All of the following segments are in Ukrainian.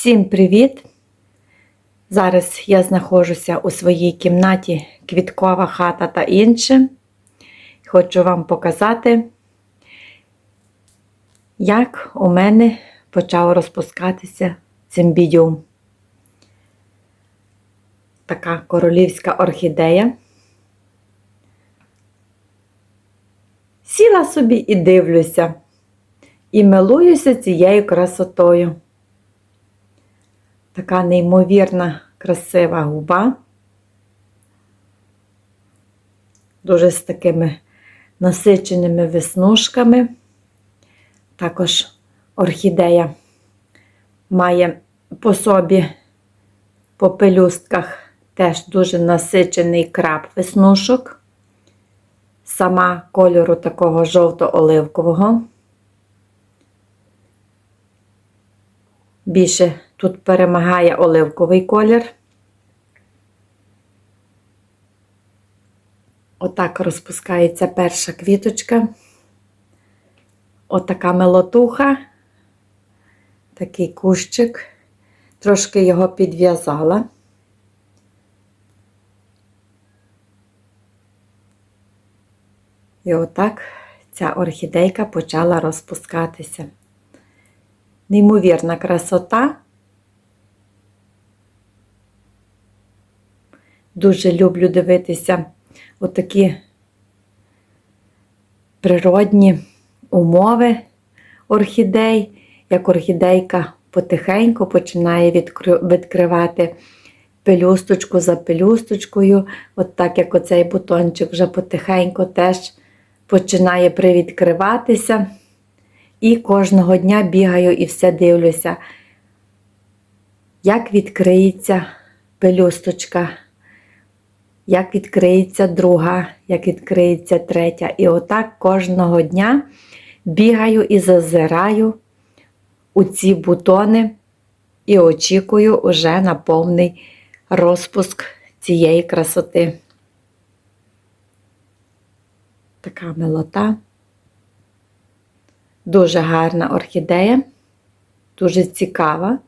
Всім привіт! Зараз я знаходжуся у своїй кімнаті Квіткова хата та інше. Хочу вам показати, як у мене почав розпускатися цимбідіум. Така королівська орхідея. Сіла собі і дивлюся, і милуюся цією красотою. Така неймовірна красива губа. Дуже з такими насиченими веснушками. Також орхідея має по собі по пелюстках теж дуже насичений краб веснушок. Сама кольору такого жовто-оливкового. Більше тут перемагає оливковий колір. Отак розпускається перша квіточка. Отака мелотуха, такий кущик. Трошки його підв'язала. І отак ця орхідейка почала розпускатися. Неймовірна красота. Дуже люблю дивитися отакі природні умови орхідей, як орхідейка потихеньку починає відкривати пелюсточку за пелюсточкою, от так як оцей бутончик вже потихеньку теж починає привідкриватися. І кожного дня бігаю і все дивлюся, як відкриється пелюсточка, як відкриється друга, як відкриється третя. І отак кожного дня бігаю і зазираю у ці бутони і очікую уже на повний розпуск цієї красоти. Така милота. Дуже гарна орхідея, дуже цікава.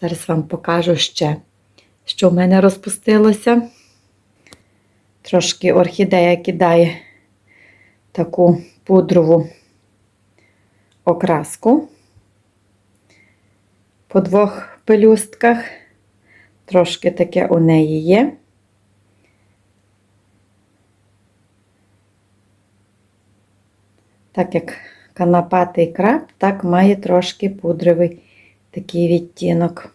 Зараз вам покажу ще, що в мене розпустилося. Трошки орхідея кидає таку пудрову окраску по двох пелюстках. Трошки таке у неї є. Так як канапатий краб, так має трошки пудровий такий відтінок.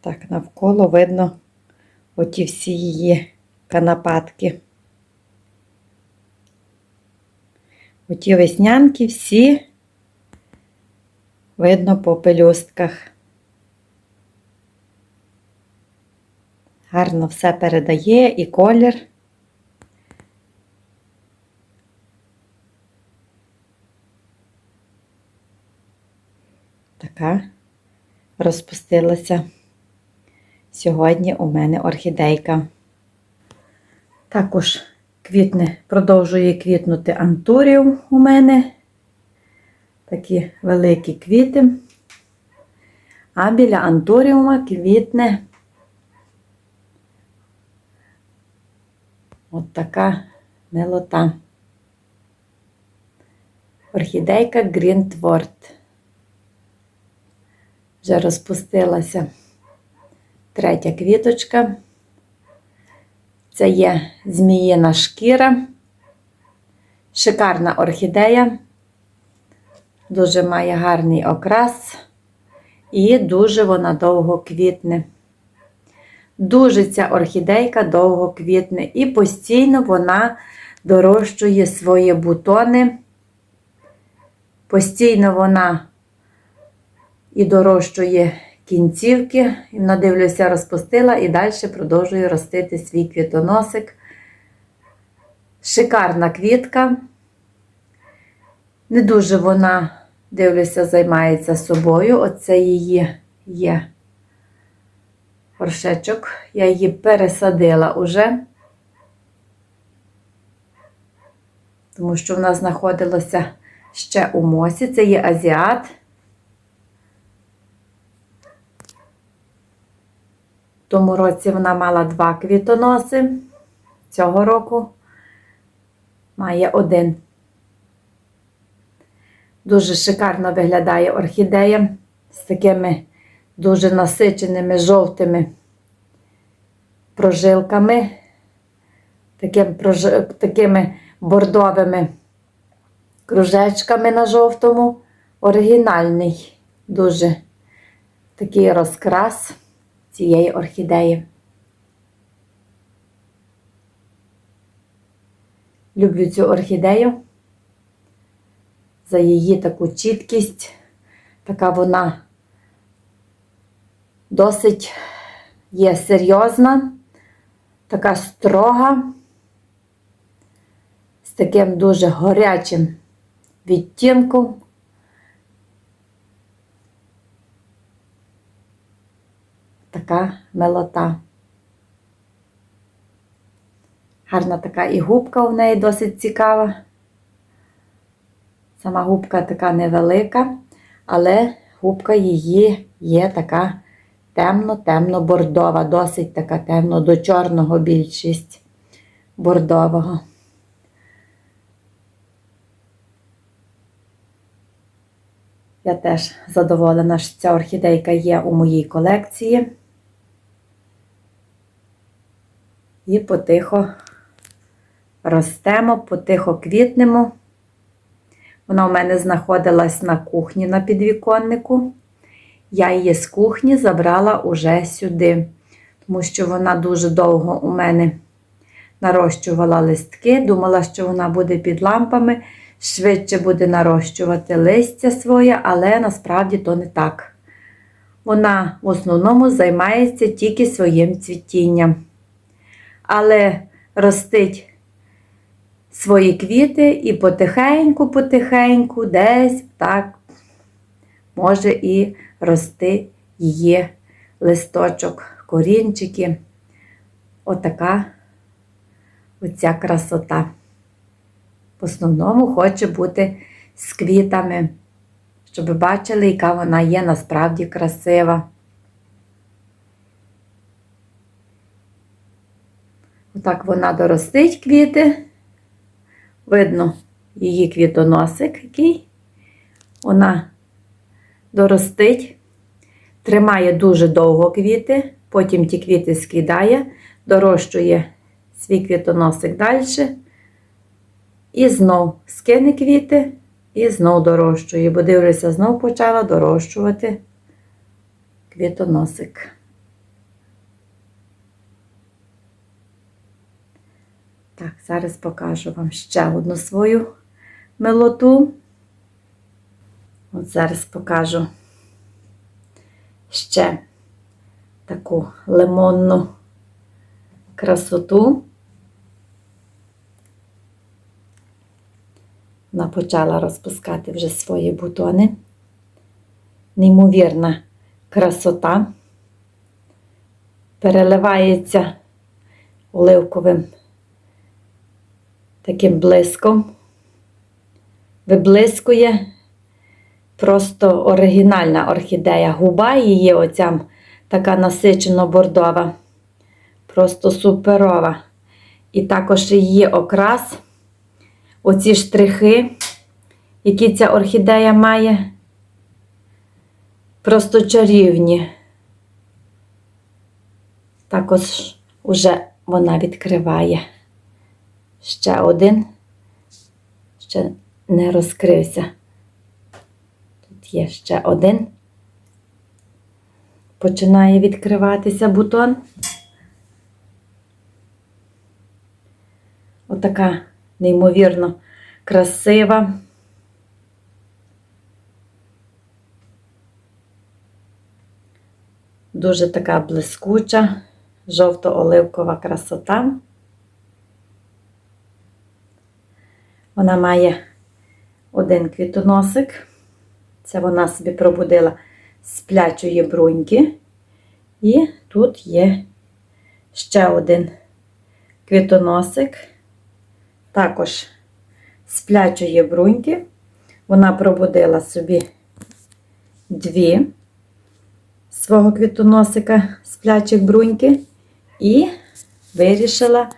Так, навколо видно оті всі її канапатки. Оті веснянки всі видно по пелюстках. Гарно все передає і колір. Така розпустилася сьогодні у мене орхідейка. Також квітне, продовжує квітнути антуріум у мене. Такі великі квіти. А біля антуріума квітне От така милота. Орхідейка Грінтворд. Вже розпустилася третя квіточка. Це є зміїна шкіра, шикарна орхідея, дуже має гарний окрас і дуже вона довго квітне. Дуже ця орхідейка довго квітне і постійно вона дорощує свої бутони. Постійно вона і дорощує кінцівки, і надивлюся, розпустила і далі продовжує ростити свій квітоносик. Шикарна квітка. Не дуже вона Дивлюся, займається собою. Оце її є горшечок. Я її пересадила уже, тому що вона знаходилася ще у мосі. Це є азіат. Тому році вона мала два квітоноси. Цього року має один. Дуже шикарно виглядає орхідея з такими дуже насиченими жовтими прожилками, таким, прожи- такими бордовими кружечками на жовтому. Оригінальний, дуже такий розкрас цієї орхідеї. Люблю цю орхідею за її таку чіткість. Така вона досить є серйозна, така строга, з таким дуже горячим відтінком. Така милота. Гарна така і губка у неї досить цікава. Сама губка така невелика, але губка її є така темно-темно-бордова, досить така темно до чорного більшість бордового. Я теж задоволена, що ця орхідейка є у моїй колекції. І потихо ростемо, потихо квітнемо. Вона у мене знаходилась на кухні на підвіконнику. Я її з кухні забрала уже сюди, тому що вона дуже довго у мене нарощувала листки. Думала, що вона буде під лампами, швидше буде нарощувати листя своє, але насправді то не так. Вона в основному займається тільки своїм цвітінням. Але ростить свої квіти і потихеньку-потихеньку десь так може і рости її листочок, корінчики. Отака оця красота. В основному хоче бути з квітами, щоб бачили, яка вона є насправді красива. Отак вона доростить квіти. Видно її квітоносик який. Вона доростить, тримає дуже довго квіти, потім ті квіти скидає, дорощує свій квітоносик далі. І знов скине квіти і знов дорощує. Бо дивлюся, знов почала дорощувати квітоносик. Так, зараз покажу вам ще одну свою милоту. От зараз покажу ще таку лимонну красоту. Вона почала розпускати вже свої бутони. Неймовірна красота. Переливається оливковим таким блиском. Виблискує просто оригінальна орхідея. Губа її оця така насичено бордова. Просто суперова. І також її окрас, оці штрихи, які ця орхідея має, просто чарівні. Також уже вона відкриває. Ще один, ще не розкрився. Є ще один. Починає відкриватися бутон. Отака неймовірно красива. Дуже така блискуча, жовто-оливкова красота. Вона має один квітоносик. Це вона собі пробудила з сплячої бруньки. І тут є ще один квітоносик, також сплячої бруньки. Вона пробудила собі дві свого квітоносика з бруньки і вирішила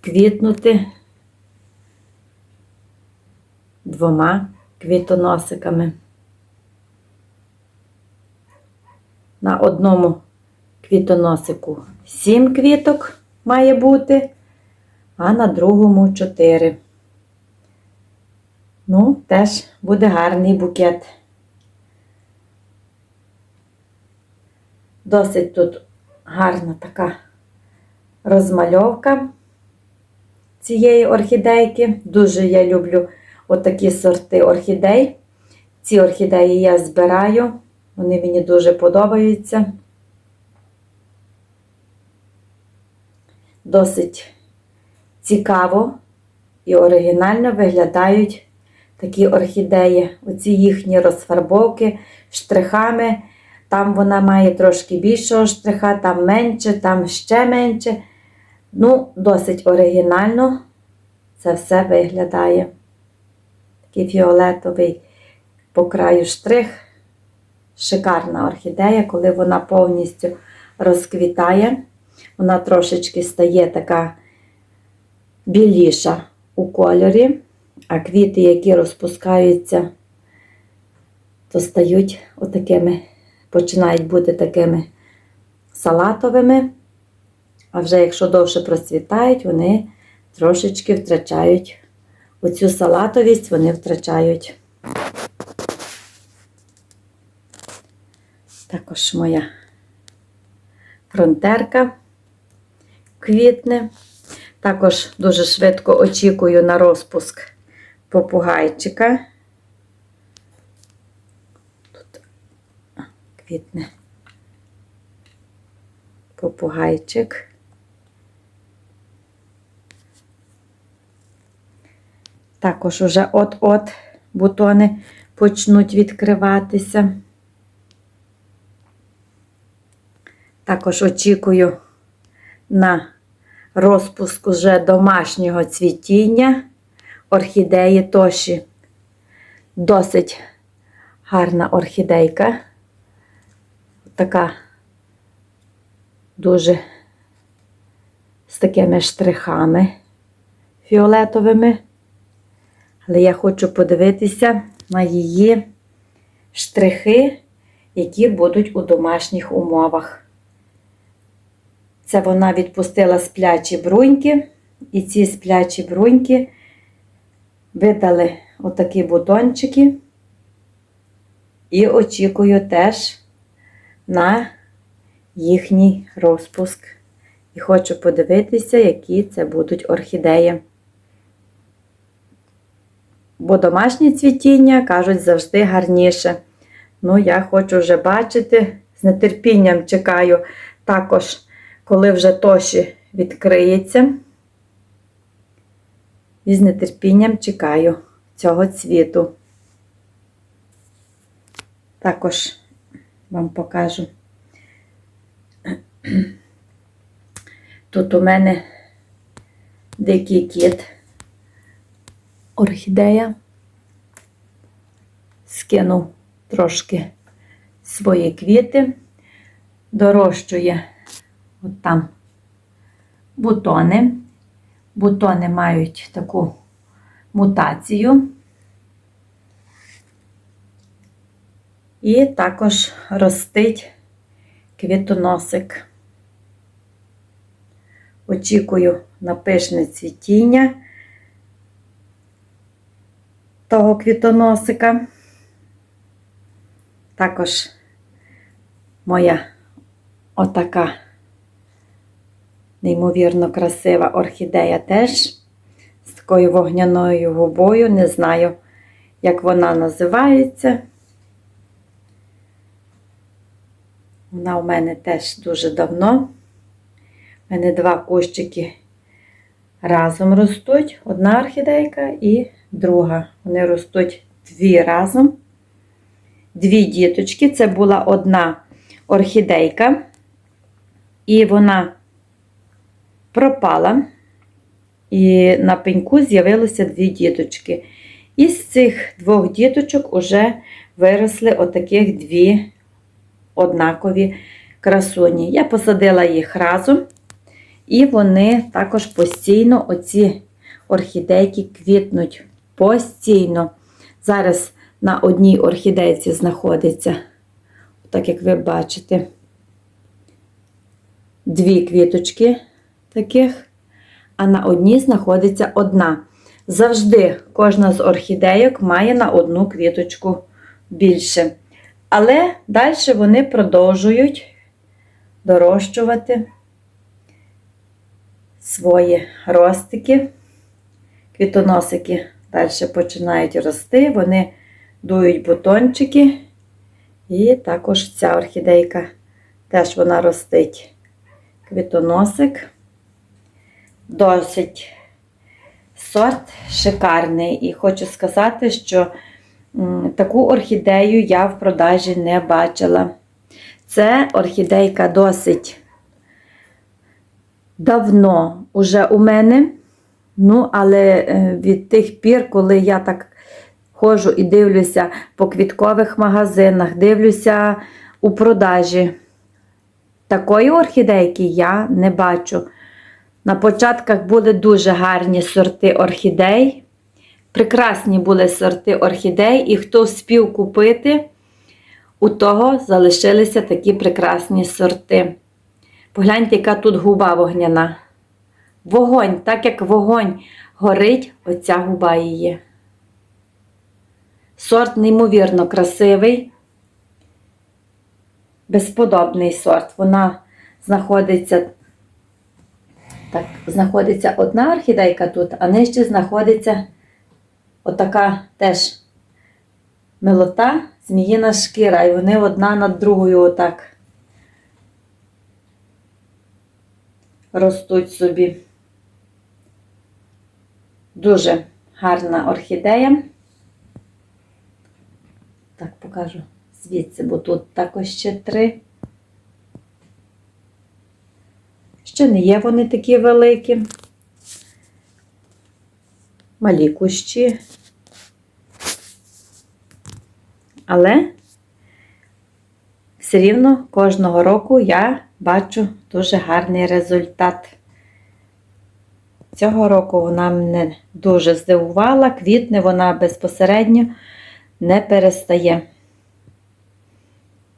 квітнути двома квітоносиками. На одному квітоносику сім квіток має бути, а на другому чотири. Ну, теж буде гарний букет. Досить тут гарна така розмальовка цієї орхідейки. Дуже я люблю отакі сорти орхідей. Ці орхідеї я збираю, вони мені дуже подобаються. Досить цікаво і оригінально виглядають такі орхідеї. Оці їхні розфарбовки штрихами. Там вона має трошки більшого штриха, там менше, там ще менше. Ну, досить оригінально це все виглядає. Такий фіолетовий по краю штрих. Шикарна орхідея, коли вона повністю розквітає. Вона трошечки стає така біліша у кольорі, а квіти, які розпускаються, то стають отакими, починають бути такими салатовими. А вже якщо довше процвітають, вони трошечки втрачають оцю салатовість, вони втрачають. Також моя фронтерка квітне. Також дуже швидко очікую на розпуск попугайчика. Тут квітне попугайчик. Також уже от-от бутони почнуть відкриватися. Також очікую на розпуск уже домашнього цвітіння орхідеї Тоші. Досить гарна орхідейка. Така дуже з такими штрихами фіолетовими. Але я хочу подивитися на її штрихи, які будуть у домашніх умовах. Це вона відпустила сплячі бруньки, і ці сплячі бруньки видали отакі бутончики. І очікую теж на їхній розпуск. І хочу подивитися, які це будуть орхідеї. Бо домашні цвітіння, кажуть, завжди гарніше. Ну, я хочу вже бачити, з нетерпінням чекаю також коли вже тоші відкриється. І з нетерпінням чекаю цього цвіту. Також вам покажу. Тут у мене дикий кіт, орхідея. Скинув трошки свої квіти, дорощує от там бутони. Бутони мають таку мутацію. І також ростить квітоносик. Очікую на пишне цвітіння того квітоносика. Також моя отака Неймовірно красива орхідея теж з такою вогняною губою. Не знаю, як вона називається. Вона у мене теж дуже давно. У мене два кущики разом ростуть. Одна орхідейка і друга. Вони ростуть дві разом. дві діточки. Це була одна орхідейка, і вона пропала. І на пеньку з'явилося дві діточки. Із цих двох діточок уже виросли отаких дві однакові красуні. Я посадила їх разом, і вони також постійно, оці орхідейки квітнуть постійно. Зараз на одній орхідейці знаходиться, так як ви бачите, дві квіточки таких, а на одній знаходиться одна. Завжди кожна з орхідейок має на одну квіточку більше. Але далі вони продовжують дорощувати свої ростики. Квітоносики далі починають рости, вони дують бутончики. І також ця орхідейка теж вона ростить квітоносик. Досить сорт шикарний. І хочу сказати, що таку орхідею я в продажі не бачила. Це орхідейка досить давно уже у мене. Ну, але е, від тих пір, коли я так ходжу і дивлюся по квіткових магазинах, дивлюся у продажі, такої орхідейки я не бачу. На початках були дуже гарні сорти орхідей. Прекрасні були сорти орхідей, і хто вспів купити, у того залишилися такі прекрасні сорти. Погляньте, яка тут губа вогняна. Вогонь, так як вогонь горить, оця губа її. Сорт неймовірно красивий, безподобний сорт. Вона знаходиться, так, знаходиться одна орхідейка тут, а нижче знаходиться отака теж милота, зміїна шкіра, і вони одна над другою отак ростуть собі. Дуже гарна орхідея. Так, покажу звідси, бо тут також ще три. Ще не є вони такі великі. Малі кущі. Але все рівно кожного року я бачу дуже гарний результат. Цього року вона мене дуже здивувала, квітне вона безпосередньо не перестає.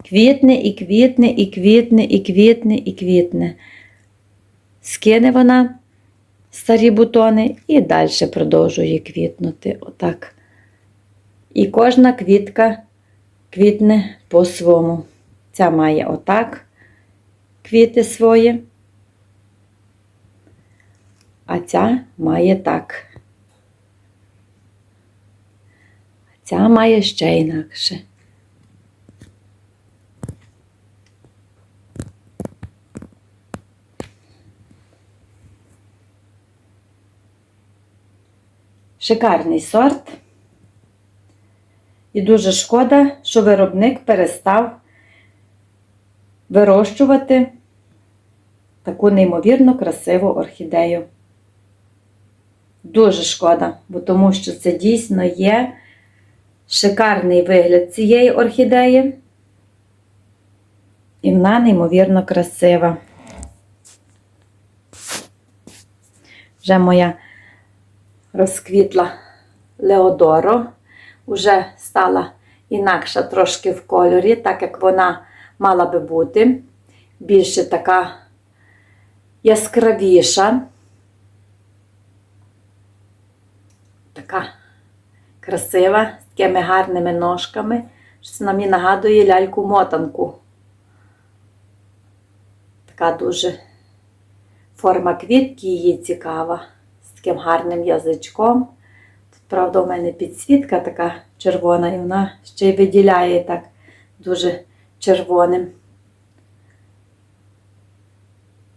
Квітне і квітне, і квітне, і квітне, і квітне. Скине вона старі бутони і далі продовжує квітнути. Отак. І кожна квітка квітне по-своєму. Ця має отак квіти свої а ця має так. Ця має ще інакше. Шикарний сорт. І дуже шкода, що виробник перестав вирощувати таку неймовірно красиву орхідею. Дуже шкода, бо тому що це дійсно є шикарний вигляд цієї орхідеї. І вона неймовірно красива. Вже моя розквітла Леодоро, вже стала інакша трошки в кольорі, так як вона мала би бути. Більше така яскравіша. така красива, з такими гарними ножками. Це на мені нагадує ляльку-мотанку. Така дуже форма квітки її цікава, таким гарним язичком. Тут, правда, у мене підсвітка така червона, і вона ще й виділяє так дуже червоним.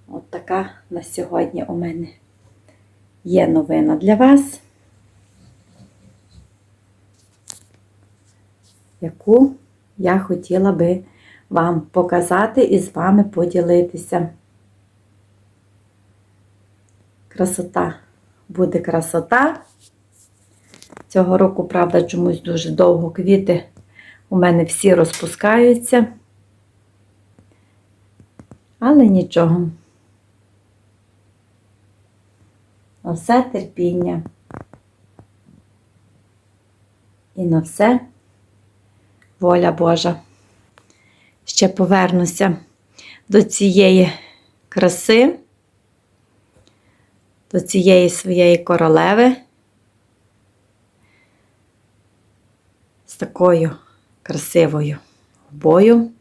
От така на сьогодні у мене є новина для вас. яку я хотіла би вам показати і з вами поділитися. Красота буде красота. Цього року, правда, чомусь дуже довго квіти у мене всі розпускаються. Але нічого. На все терпіння. І на все воля Божа. Ще повернуся до цієї краси, до цієї своєї королеви. З такою красивою губою.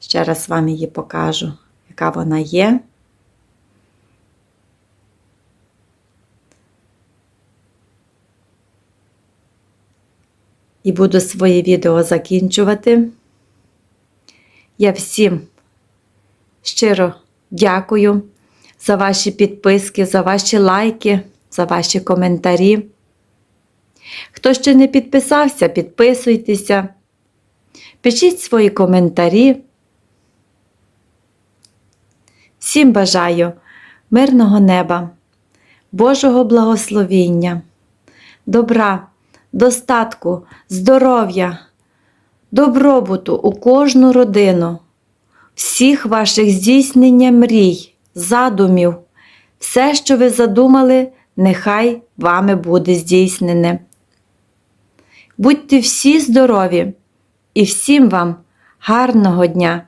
Ще раз вам її покажу, яка вона є. І буду своє відео закінчувати. Я всім щиро дякую за ваші підписки, за ваші лайки, за ваші коментарі. Хто ще не підписався, підписуйтеся, пишіть свої коментарі. Всім бажаю мирного неба, Божого благословіння, добра, достатку, здоров'я, добробуту у кожну родину, всіх ваших здійснення мрій, задумів, все, що ви задумали, нехай вами буде здійснене. Будьте всі здорові і всім вам гарного дня!